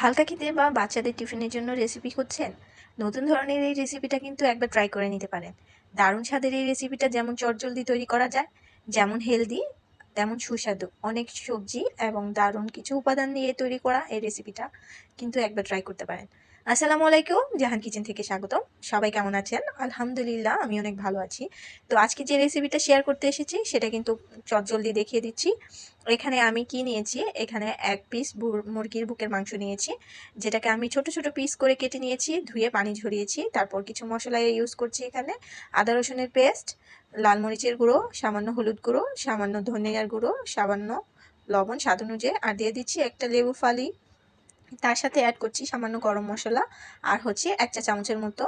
হালকা খেতে বা বাচ্চাদের টিফিনের জন্য রেসিপি খুঁজছেন? নতুন ধরনের এই রেসিপিটা কিন্তু একবার ট্রাই করে নিতে পারেন। দারুণ স্বাদের এই রেসিপিটা যেমন চটজলদি তৈরি করা যায়, যেমন হেলদি তেমন সুস্বাদু। অনেক সবজি এবং দারুণ কিছু উপাদান দিয়ে তৈরি করা এই রেসিপিটা কিন্তু একবার ট্রাই করতে পারেন। আসসালামু আলাইকুম, জাহান কিচেন থেকে স্বাগতম। সবাই কেমন আছেন? আলহামদুলিল্লাহ, আমি অনেক ভালো আছি। তো আজকে যে রেসিপিটা শেয়ার করতে এসেছি, সেটা কিন্তু চটজলদি দেখিয়ে দিচ্ছি। এখানে আমি কি নিয়েছি? এখানে এক পিস মুরগির বুকের মাংস নিয়েছি, যেটাকে আমি ছোট ছোট পিস করে কেটে নিয়েছি, ধুয়ে পানি ঝরিয়েছি। তারপর কিছু মশলা ইউজ করছি এখানে। আদা, রসুনের পেস্ট লাল মরিচের গুঁড়ো, সামান্য হলুদ গুঁড়ো, সামান্য ধনিয়ার গুঁড়ো, সামান্য লবণ, স্বাদ অনুযায়ী। আর দিয়ে দিচ্ছি একটা লেবু ফালি। তার সাথে অ্যাড করছি সামান্য গরম মশলা আর হচ্ছে এক চা চামচের মতো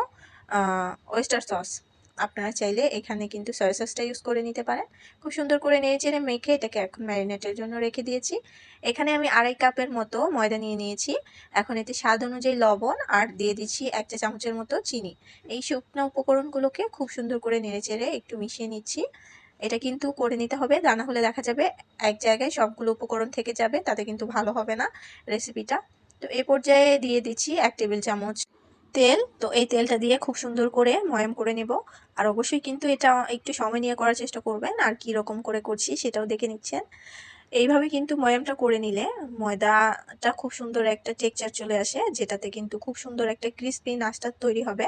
ওয়েস্টার সস আপনারা চাইলে এখানে কিন্তু সয়া সসটা ইউজ করে নিতে পারেন। খুব সুন্দর করে নিয়ে চেড়ে মেখে এটাকে এখন ম্যারিনেটের জন্য রেখে দিয়েছি। এখানে আমি আড়াই কাপের মতো ময়দা নিয়ে নিয়েছি। এখন এতে স্বাদ অনুযায়ী লবণ আর দিয়ে দিচ্ছি এক চা চামচের মতো চিনি। এই শুকনো উপকরণগুলোকে খুব সুন্দর করে নেড়ে চেড়ে একটু মিশিয়ে নিচ্ছি। এটা কিন্তু করে নিতে হবে দানা হলে দেখা যাবে এক জায়গায় সবগুলো উপকরণ থেকে যাবে, তাতে কিন্তু ভালো হবে না রেসিপিটা। তো এ পর্যায়ে দিয়ে দিচ্ছি এক টেবিল চামচ তেল। তো এই তেলটা দিয়ে খুব সুন্দর করে ময়াম করে নেব। আর অবশ্যই কিন্তু এটা একটু সময় নিয়ে করার চেষ্টা করবেন। আর কি রকম করে করছি সেটাও দেখে নিচ্ছেন। এইভাবে কিন্তু ময়ামটা করে নিলে ময়দাটা খুব সুন্দর একটা টেক্সচার চলে আসে, যেটাতে কিন্তু খুব সুন্দর একটা ক্রিস্পি নাস্তা তৈরি হবে।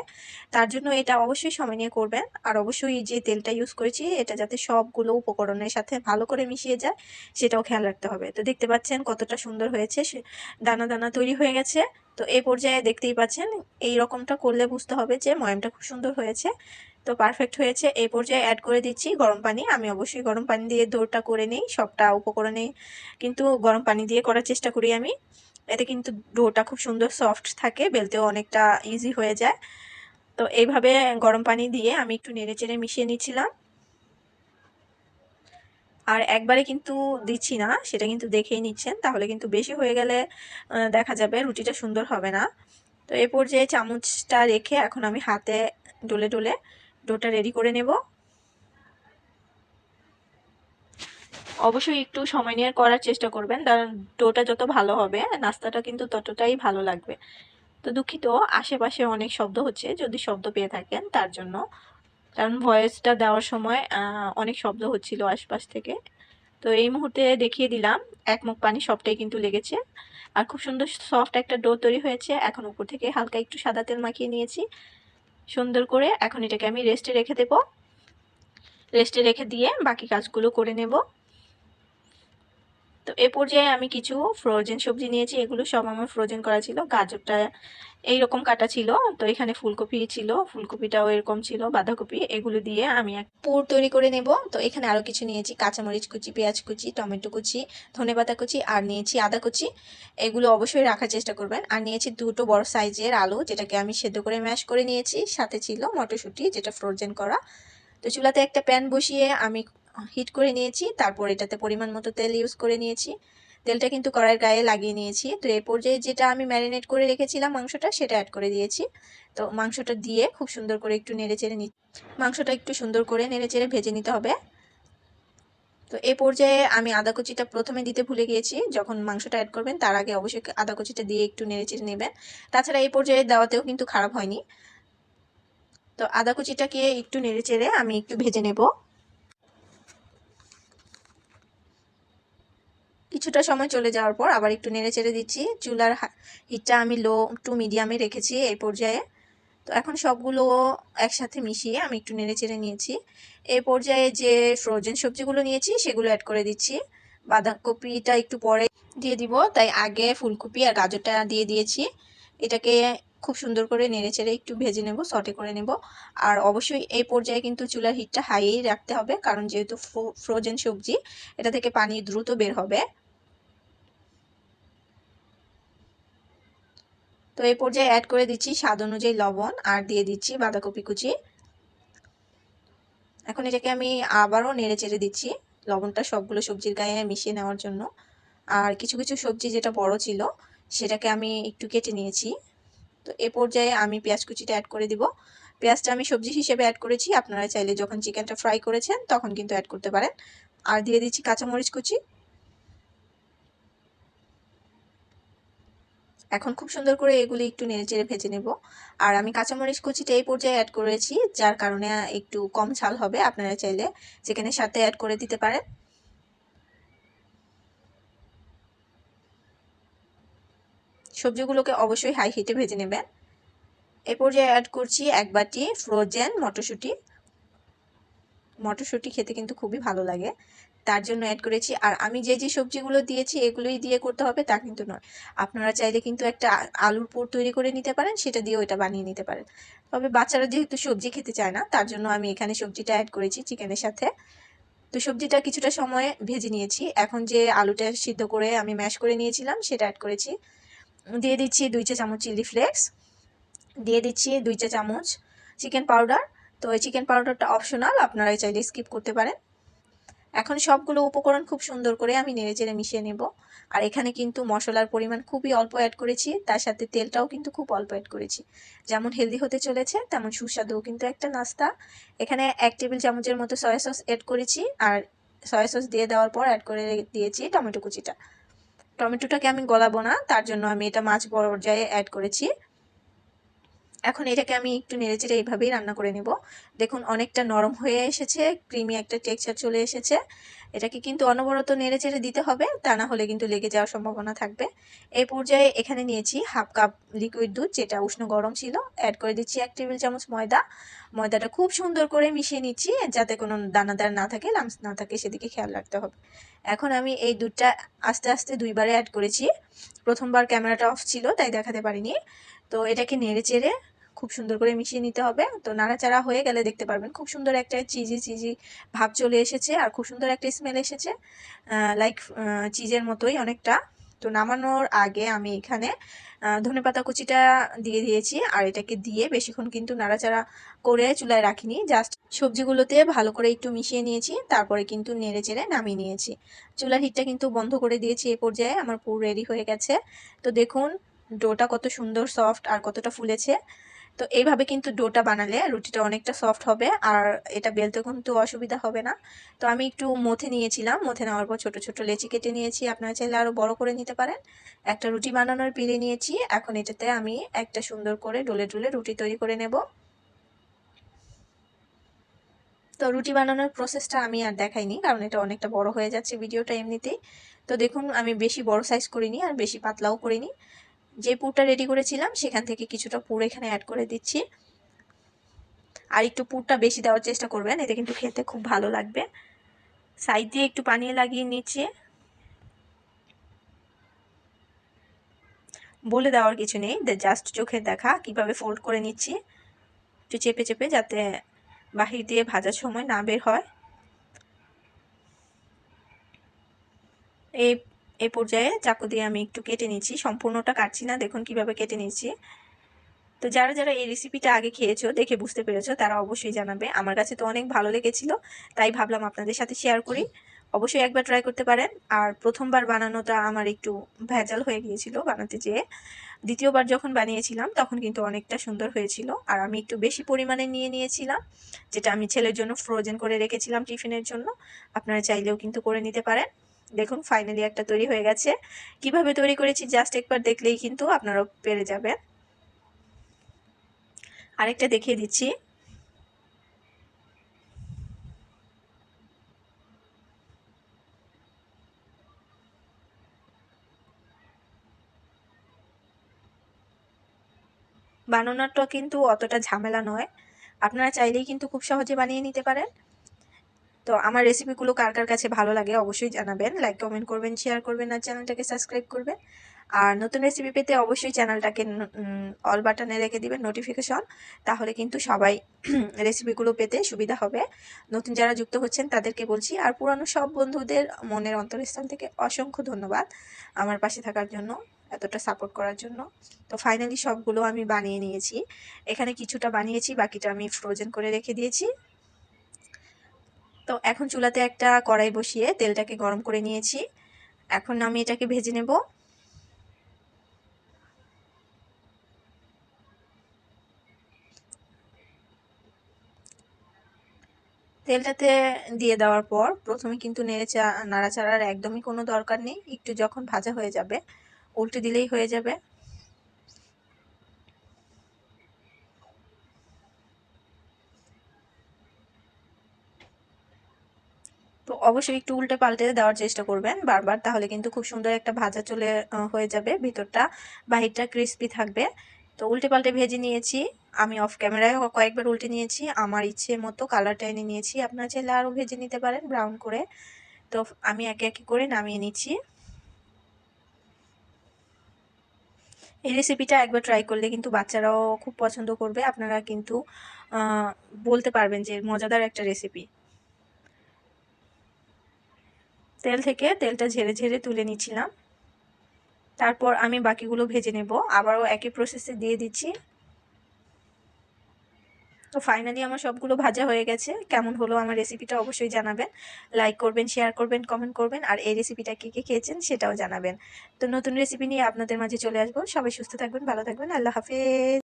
তার জন্য এটা অবশ্যই সময় নিয়ে করবেন। আর অবশ্যই যে তেলটা ইউজ করেছি, এটা যাতে সবগুলো উপকরণের সাথে ভালো করে মিশিয়ে যায়, সেটাও খেয়াল রাখতে হবে। তো দেখতে পাচ্ছেন কতটা সুন্দর হয়েছে দানা দানা তৈরি হয়ে গেছে। তো এই পর্যায়ে দেখতেই পাচ্ছেন, এই রকমটা করলে বুঝতে হবে যে ময়ামটা খুব সুন্দর হয়েছে। তো পারফেক্ট হয়েছে। এই পর্যায়ে অ্যাড করে দিচ্ছি গরম পানি। আমি অবশ্যই গরম পানি দিয়ে দৌড়টা করে নিই, সবটা উপকরণে কিন্তু গরম পানি দিয়ে করার চেষ্টা করি আমি। এতে কিন্তু ডোটা খুব সুন্দর সফট থাকে, বেলতেও অনেকটা ইজি হয়ে যায়। তো এইভাবে গরম পানি দিয়ে আমি একটু নেড়ে চেড়ে মিশিয়ে নিচ্ছিলাম। আর একবারে কিন্তু দিচ্ছি না, সেটা কিন্তু দেখেই নিচ্ছেন। তাহলে কিন্তু বেশি হয়ে গেলে দেখা যাবে রুটিটা সুন্দর হবে না। তো এ পর্যায়ে চামচটা রেখে এখন আমি হাতে ডলে ডলে ডোটা রেডি করে নেব। অবশ্যই একটু সময় নিয়ে করার চেষ্টা করবেন। কারণ ডোটা যত ভালো হবে, নাস্তাটা কিন্তু ততটাই ভালো লাগবে। তো দুঃখিত, আশেপাশে অনেক শব্দ হচ্ছে, যদি শব্দ পেয়ে থাকেন তার জন্য। কারণ ভয়েসটা দেওয়ার সময় অনেক শব্দ হচ্ছিল আশপাশ থেকে। তো এই মুহূর্তে দেখিয়ে দিলাম, এক মুখ পানি সবটাই কিন্তু লেগেছে। আর খুব সুন্দর সফট একটা ডো তৈরি হয়েছে। এখন উপর থেকে হালকা একটু সাদা তেল মাখিয়ে নিয়েছি। সুন্দর করে এখন এটাকে আমি রেস্টে রেখে দেব। রেস্টে রেখে দিয়ে বাকি কাজগুলো করে নেব। তো এ পর্যায়ে আমি কিছু ফ্রোজেন সবজি নিয়েছি, এগুলো সব আমার ফ্রোজেন করা ছিল। গাজরটা এইরকম কাটা ছিল, তো এখানে ফুলকপি ছিল, ফুলকপিটাও এরকম ছিল, বাঁধাকপি, এগুলো দিয়ে আমি এক পুর তৈরি করে নেব। তো এখানে আরও কিছু নিয়েছি, কাঁচামরিচ কুচি, পেঁয়াজ কুচি, টমেটো কুচি ধনে পাতা কুচি, আর নিয়েছি আদা কুচি। এগুলো অবশ্যই রাখার চেষ্টা করবেন। আর নিয়েছি দুটো বড় সাইজের আলু, যেটাকে আমি সেদ্ধ করে ম্যাশ করে নিয়েছি। সাথে ছিল মটরশুঁটি, যেটা ফ্রোজেন করা। তো চুলাতে একটা প্যান বসিয়ে আমি হিট করে নিয়েছি। তারপর এটাতে পরিমাণ মতো তেল ইউজ করে নিয়েছি। তেলটা কিন্তু কড়াইয়ের গায়ে লাগিয়ে নিয়েছি। তো এই পর্যায়ে যেটা আমি ম্যারিনেট করে রেখেছিলাম মাংসটা, সেটা অ্যাড করে দিয়েছি। তো মাংসটা দিয়ে খুব সুন্দর করে একটু নেড়ে চেড়ে নি মাংসটা একটু সুন্দর করে নেড়ে চেড়ে ভেজে নিতে হবে। তো এ পর্যায়ে আমি আদা কুচিটা প্রথমে দিতে ভুলে গিয়েছি। যখন মাংসটা অ্যাড করবেন, তার আগে অবশ্যই আদা কুচিটা দিয়ে একটু নেড়ে চেড়ে নেবেন। তাছাড়া এই পর্যায়ে দেওয়াতেও কিন্তু খারাপ হয়নি। তো আদা কুচিটাকে একটু নেড়ে চেড়ে আমি একটু ভেজে নেব। কিছুটা সময় চলে যাওয়ার পর আবার একটু নেড়ে চেড়ে দিচ্ছি। চুলার হিটটা আমি লো টু মিডিয়ামে রেখেছি এই পর্যায়ে। তো এখন সবগুলো একসাথে মিশিয়ে আমি একটু নেড়ে চেড়ে নিয়েছি। এই পর্যায়ে যে ফ্রোজেন সবজিগুলো নিয়েছি সেগুলো অ্যাড করে দিচ্ছি। বাঁধাকপিটা একটু পরে দিয়ে দিব। তাই আগে ফুলকপি আর গাজরটা দিয়ে দিয়েছি। এটাকে খুব সুন্দর করে নেড়ে চেড়ে একটু ভেজে নেব সটে করে নেব। আর অবশ্যই এই পর্যায়ে কিন্তু চুলার হিটটা হাইয়েই রাখতে হবে। কারণ যেহেতু ফ্রোজেন সবজি, এটা থেকে পানি দ্রুত বের হবে। তো এই পর্যায়ে অ্যাড করে দিচ্ছি স্বাদ অনুযায়ী লবণ আর দিয়ে দিচ্ছি বাঁধাকপি কুচি। এখন এটাকে আমি আবারও নেড়ে চেড়ে দিচ্ছি লবণটা সবগুলো সবজির গায়ে মিশিয়ে নেওয়ার জন্য। আর কিছু কিছু সবজি যেটা বড় ছিল সেটাকে আমি একটু কেটে নিয়েছি। তো এ পর্যায়ে আমি পেঁয়াজ কুচিটা অ্যাড করে দিব। পেঁয়াজটা আমি সবজি হিসেবে অ্যাড করেছি, আপনারা চাইলে যখন চিকেনটা ফ্রাই করেছেন তখন কিন্তু অ্যাড করতে পারেন। আর দিয়ে দিচ্ছি কাঁচামরিচ কুচি। এখন খুব সুন্দর করে এগুলি একটু নেড়ে চেড়ে ভেজে নেব। আর আমি কাঁচামরিচ কুচিটা এই পর্যায়ে অ্যাড করেছি, যার কারণে একটু কম ঝাল হবে। আপনারা চাইলে চিকেনের সাথে অ্যাড করে দিতে পারেন। সবজিগুলোকে অবশ্যই হাই হিটে ভেজে নেবেন। এ পর্যায়ে অ্যাড করছি এক বাটি ফ্রোজেন মটরশুঁটি। মটরশুঁটি খেতে কিন্তু খুবই ভালো লাগে। তার জন্য অ্যাড করেছি। আর আমি যে যে সবজিগুলো দিয়েছি, এগুলোই দিয়ে করতে হবে, তা কিন্তু নয়। আপনারা চাইলে কিন্তু একটা আলুর পুর তৈরি করে নিতে পারেন, সেটা দিয়ে এটা বানিয়ে নিতে পারেন। তবে বাচ্চারা যেহেতু সবজি খেতে চায় না, তার জন্য আমি এখানে সবজিটা অ্যাড করেছি চিকেনের সাথে। তো সবজিটা কিছুটা সময় ভেজে নিয়েছি। এখন যে আলুটা সিদ্ধ করে আমি ম্যাশ করে নিয়েছিলাম, সেটা অ্যাড করেছি। দিয়ে দিচ্ছি দুই চা চামচ চিলি ফ্লেক্স দিয়ে দিচ্ছি দুই চা চামচ চিকেন পাউডার তো এই চিকেন পাউডারটা অপশনাল আপনারা চাইলে স্কিপ করতে পারেন। এখন সবগুলো উপকরণ খুব সুন্দর করে আমি নেড়ে চেড়ে মিশিয়ে নেব। আর এখানে কিন্তু মশলার পরিমাণ খুবই অল্প অ্যাড করেছি, তার সাথে তেলটাও কিন্তু খুব অল্প অ্যাড করেছি। যেমন হেলদি হতে চলেছে, তেমন সুস্বাদুও কিন্তু একটা নাস্তা। এখানে এক টেবিল চামচের মতো সয়া সস অ্যাড করেছি, আর সয়া সস দিয়ে দেওয়ার পর অ্যাড করে দিয়েছি টমেটো কুচিটা। টমেটোটাকে আমি গলাবো না, তার জন্য আমি এটা মাছ পর্যায়ে অ্যাড করেছি। এখন এটাকে আমি একটু নেড়েচেড়ে এইভাবেই রান্না করে নেব। দেখুন, অনেকটা নরম হয়ে এসেছে, ক্রিমি একটা টেক্সচার চলে এসেছে। এটাকে কিন্তু অনবরত নেড়েচেড়ে দিতে হবে, তা না হলে কিন্তু লেগে যাওয়ার সম্ভাবনা থাকবে। এই পর্যায়ে এখানে নিয়েছি হাফ কাপ লিকুইড দুধ, যেটা উষ্ণ গরম ছিল। অ্যাড করে দিচ্ছি এক টেবিল চামচ ময়দা। ময়দাটা খুব সুন্দর করে মিশিয়ে নিচ্ছি, যাতে কোনো দানাদার না থাকে, লামস না থাকে, সেদিকে খেয়াল রাখতে হবে। এখন আমি এই দুধটা আস্তে আস্তে দুইবারে অ্যাড করেছি। প্রথমবার ক্যামেরাটা অফ ছিল, তাই দেখাতে পারিনি। তো এটাকে নেড়ে চেড়ে খুব সুন্দর করে মিশিয়ে নিতে হবে। তো নাড়াচাড়া হয়ে গেলে দেখতে পারবেন খুব সুন্দর একটা চিজি চিজি ভাব চলে এসেছে আর খুব সুন্দর একটা স্মেল এসেছে। লাইক চিজের মতোই অনেকটা। তো নামানোর আগে আমি এখানে ধনে পাতা কুচিটা দিয়ে দিয়েছি আর এটাকে দিয়ে বেশিক্ষণ কিন্তু নাড়াচাড়া করে চুলায় রাখিনি। জাস্ট সবজিগুলোতে ভালো করে একটু মিশিয়ে নিয়েছি, তারপরে কিন্তু নেড়ে চেড়ে নামিয়ে নিয়েছি। চুলার হিটটা কিন্তু বন্ধ করে দিয়েছি এ পর্যায়ে, আমার পুরো রেডি হয়ে গেছে। তো দেখুন ডোটা কত সুন্দর সফট আর কতটা ফুলেছে। তো এইভাবে কিন্তু ডোটা বানালে রুটিটা অনেকটা সফট হবে আর এটা বেলতে কিন্তু অসুবিধা হবে না। তো আমি একটু মথে নিয়েছিলাম, মথে নেওয়ার পর ছোটো ছোটো লেচি কেটে নিয়েছি। আপনারা চাইলে আরও বড় করে নিতে পারেন। একটা রুটি বানানোর পিড়ে নিয়েছি। এখন এটাতে আমি একটা সুন্দর করে ডোলে ডোলে রুটি তৈরি করে নেব। তো রুটি বানানোর প্রসেসটা আমি আর দেখাইনি, কারণ এটা অনেকটা বড় হয়ে যাচ্ছে ভিডিওটা এমনিতেই। তো দেখুন, আমি বেশি বড় সাইজ করিনি আর বেশি পাতলাও করিনি। যে পুরটা রেডি করেছিলাম, সেখান থেকে কিছুটা পুর এখানে অ্যাড করে দিচ্ছি। আর একটু পুরটা বেশি দেওয়ার চেষ্টা করবেন, এতে কিন্তু খেতে খুব ভালো লাগবে। সাইড দিয়ে একটু পানিয়ে লাগিয়ে নিচ্ছি। বলে দেওয়ার কিছু নেই জাস্ট চোখে দেখা কীভাবে ফোল্ড করে নিচ্ছি। একটু চেপে চেপে যাতে বাহির দিয়ে ভাজার সময় না বের হয়। এই এই পর্যায়ে চাকু দিয়ে আমি একটু কেটে নিচ্ছি। সম্পূর্ণটা কাটছি না, দেখুন কীভাবে কেটে নিচ্ছি। তো যারা যারা এই রেসিপিটা আগে খেয়েছো, দেখে বুঝতে পেরেছ, তারা অবশ্যই জানাবে। আমার কাছে তো অনেক ভালো লেগেছিল, তাই ভাবলাম আপনাদের সাথে শেয়ার করি। অবশ্যই একবার ট্রাই করতে পারেন। আর প্রথমবার বানানোটা আমার একটু ভেজাল হয়ে গিয়েছিল বানাতে যেয়ে। দ্বিতীয়বার যখন বানিয়েছিলাম, তখন কিন্তু অনেকটা সুন্দর হয়েছিল। আর আমি একটু বেশি পরিমাণে নিয়ে নিয়েছিলাম, যেটা আমি ছেলের জন্য ফ্রোজেন করে রেখেছিলাম টিফিনের জন্য। আপনারা চাইলেও কিন্তু করে নিতে পারেন। দেখুন ফাইনালি একটা তৈরি হয়ে গেছে। কীভাবে তৈরি করেছি জাস্ট একবার দেখলেই কিন্তু আপনারা পেরে যাবে আরেকটা দেখিয়ে দিচ্ছি। বানানোটা কিন্তু অতটা ঝামেলা নয়। আপনারা চাইলেই কিন্তু খুব সহজে বানিয়ে নিতে পারেন। তো আমার রেসিপিগুলো কার কার কাছে ভালো লাগে অবশ্যই জানাবেন। লাইক কমেন্ট করবেন শেয়ার করবেন আর চ্যানেলটাকে সাবস্ক্রাইব করবেন। আর নতুন রেসিপি পেতে অবশ্যই চ্যানেলটাকে অল বাটনে রেখে দিবেন নোটিফিকেশন তাহলে কিন্তু সবাই রেসিপিগুলো পেতে সুবিধা হবে। নতুন যারা যুক্ত হচ্ছেন তাদেরকে বলছি, আর পুরানো সব বন্ধুদের মনের অন্তরস্থান থেকে অসংখ্য ধন্যবাদ আমার পাশে থাকার জন্য, এতটা সাপোর্ট করার জন্য। তো ফাইনালি সবগুলো আমি বানিয়ে নিয়েছি। এখানে কিছুটা বানিয়েছি, বাকিটা আমি ফ্রোজেন করে রেখে দিয়েছি। তো এখন চুলাতে একটা কড়াই বসিয়ে তেলটাকে গরম করে নিয়েছি। এখন আমি এটাকে ভেজে নেব। তেলটাতে দিয়ে দেওয়ার পর প্রথমে কিন্তু নেড়ে চা নাড়াচাড়ার একদমই কোনো দরকার নেই। একটু যখন ভাজা হয়ে যাবে, উল্টে দিলেই হয়ে যাবে। অবশ্যই একটু উল্টে পাল্টে দেওয়ার চেষ্টা করবেন বারবার, তাহলে কিন্তু খুব সুন্দর একটা ভাজা চলে হয়ে যাবে। ভিতরটা বাহিরটা ক্রিস্পি থাকবে। তো উল্টে পাল্টে ভেজে নিয়েছি। আমি অফ ক্যামেরায় কয়েকবার উল্টে নিয়েছি। আমার ইচ্ছে মতো কালারটা এনে নিয়েছি। আপনার চাইলে আরও ভেজে নিতে পারেন ব্রাউন করে। তো আমি একে একে করে নামিয়ে নিচ্ছি। এই রেসিপিটা একবার ট্রাই করলে কিন্তু বাচ্চারাও খুব পছন্দ করবে। আপনারা কিন্তু বলতে পারবেন যে মজাদার একটা রেসিপি তেল থেকে তেলটা ঝেড়ে ঝেড়ে তুলে নিচ্ছিলাম। তারপর আমি বাকিগুলো ভেজে নেব। আবারও একই প্রসেসে দিয়ে দিচ্ছি। তো ফাইনালি আমার সবগুলো ভাজা হয়ে গেছে। কেমন হলো আমার রেসিপিটা অবশ্যই জানাবেন। লাইক করবেন শেয়ার করবেন কমেন্ট করবেন, আর এই রেসিপিটা কী কী খেয়েছেন সেটাও জানাবেন। তো নতুন রেসিপি নিয়ে আপনাদের মাঝে চলে আসব। সবাই সুস্থ থাকবেন, ভালো থাকবেন। আল্লাহ হাফেজ।